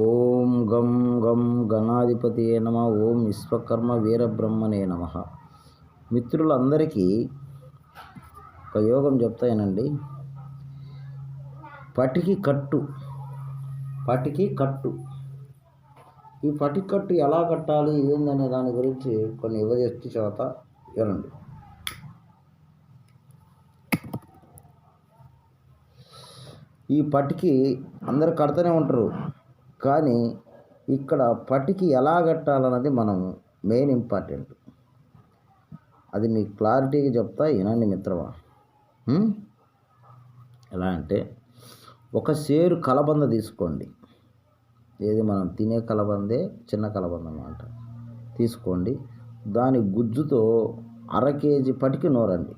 ఓం గం గం గణాధిపతి నమ ఓం విశ్వకర్మ వీరబ్రహ్మనే నమ. మిత్రులందరికీ ఒక యోగం చెప్తాయనండి. పటికి కట్టు పటికి కట్టు. ఈ పటికి కట్టు ఎలా కట్టాలి ఏందనే దాని గురించి కొన్ని యువజస్తి చేత వినండి. ఈ పటికి అందరు కడుతూనే ఉంటారు. కానీ ఇక్కడ పటికి ఎలా కట్టాలన్నది మనం మెయిన్ ఇంపార్టెంట్ అది మీకు క్లారిటీగా చెప్తా వినండి మిత్రమా. ఎలా అంటే ఒక సేరు కలబంద తీసుకోండి. ఏది మనం తినే కలబందే చిన్న కలబంద అన్నమాట. తీసుకోండి. దాని గుజ్జుతో అర కేజీ పటికి నూరండి.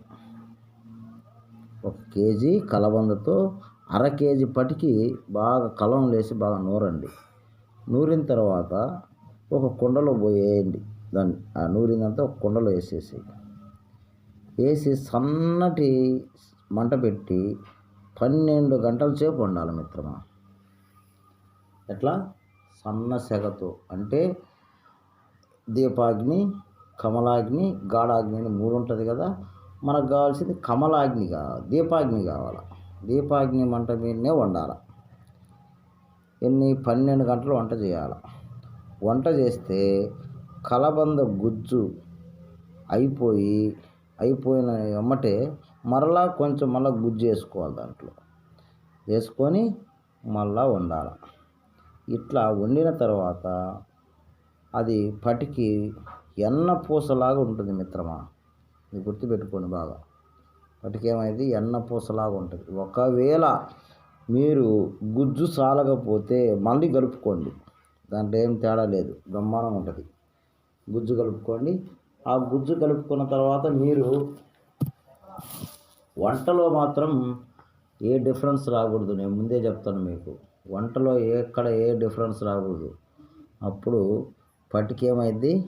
ఒక కేజీ కలబందతో అర కేజీ పటికి బాగా కలం లేసి బాగా నూరండి. నూరిన తర్వాత ఒక కుండలో పోయేయండి. దాన్ని ఆ నూరిందంతా ఒక కుండలో వేసేసి వేసి సన్నటి మంట పెట్టి పన్నెండు గంటల సేపు ఉండాలి మిత్రమా. ఎట్లా? సన్న సెగతో. అంటే దీపాగ్ని కమలాగ్ని గాఢాగ్ని అని మూడు ఉంటుంది కదా. మనకు కావాల్సింది కమలాగ్ని కావాలి దీపాగ్ని కావాలి? దీపాగ్ని మంట మీదనే వండాలి. ఎన్ని? పన్నెండు గంటలు వంట చేయాలి. వంట చేస్తే కలబంద గుజ్జు అయిపోయి అయిపోయిన ఎమ్మటే మరలా కొంచెం మళ్ళీ గుజ్జు వేసుకోవాలి దాంట్లో. వేసుకొని మళ్ళా వండాలి. ఇట్లా వండిన తర్వాత అది పటికి ఎన్న పూసలాగా ఉంటుంది మిత్రమా? ఇది గుర్తుపెట్టుకోండి బాగా. వాటికి ఏమైంది ఎన్న పూసలాగా ఉంటుంది. ఒకవేళ మీరు గుజ్జు సాలకపోతే మళ్ళీ కలుపుకోండి. దాంట్లో ఏం తేడా లేదు. బ్రహ్మాండం ఉంటుంది. గుజ్జు కలుపుకోండి. ఆ గుజ్జు కలుపుకున్న తర్వాత మీరు వంటలో మాత్రం ఏ డిఫరెన్స్ రాకూడదు. నేను ముందే చెప్తాను మీకు. వంటలో ఎక్కడ ఏ డిఫరెన్స్ రాకూడదు. అప్పుడు పటికేమైంది?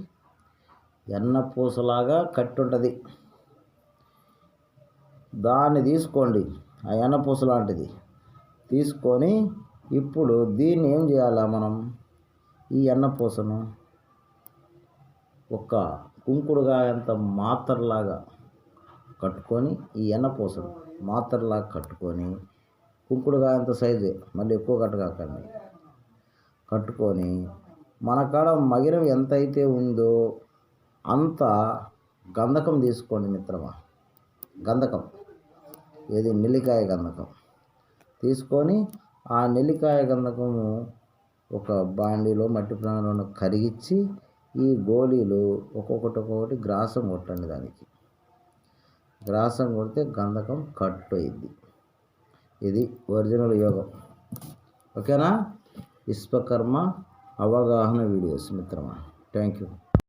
ఎన్న పూసలాగా కట్టి ఉంటుంది దాన్ని తీసుకోండి. ఆ ఎన్నపూస లాంటిది. తీసుకొని ఇప్పుడు దీన్ని ఏం చేయాలా మనం? ఈ ఎన్నపూసను ఒక కుంకుడుగా అంత మాత్రలాగా కట్టుకొని ఈ ఎన్నపూసను మాత్రలాగా కట్టుకొని కుంకుడుగా అంత సైజే మళ్ళీ ఎక్కువ కట్టగాకండి కట్టుకొని మన కాడ మగిరం ఎంత అయితే ఉందో అంత గంధకం తీసుకోండి మిత్రమా. గంధకం. ఏది నెల్లికాయ గంధకం. తీసుకొని ఆ నెల్లికాయ గంధకము ఒక బాండీలో మట్టి ప్రాణంలో కరిగించి ఈ గోళీలు ఒక్కొక్కటి ఒక్కొక్కటి గ్రాసం కొట్టండి దానికి. గ్రాసం కొడితే గంధకం కట్ అయింది ఇది ఒరిజినల్ యోగం. ఓకేనా? విశ్వకర్మ అవగాహన వీడియోస్ మిత్రమా. Thank you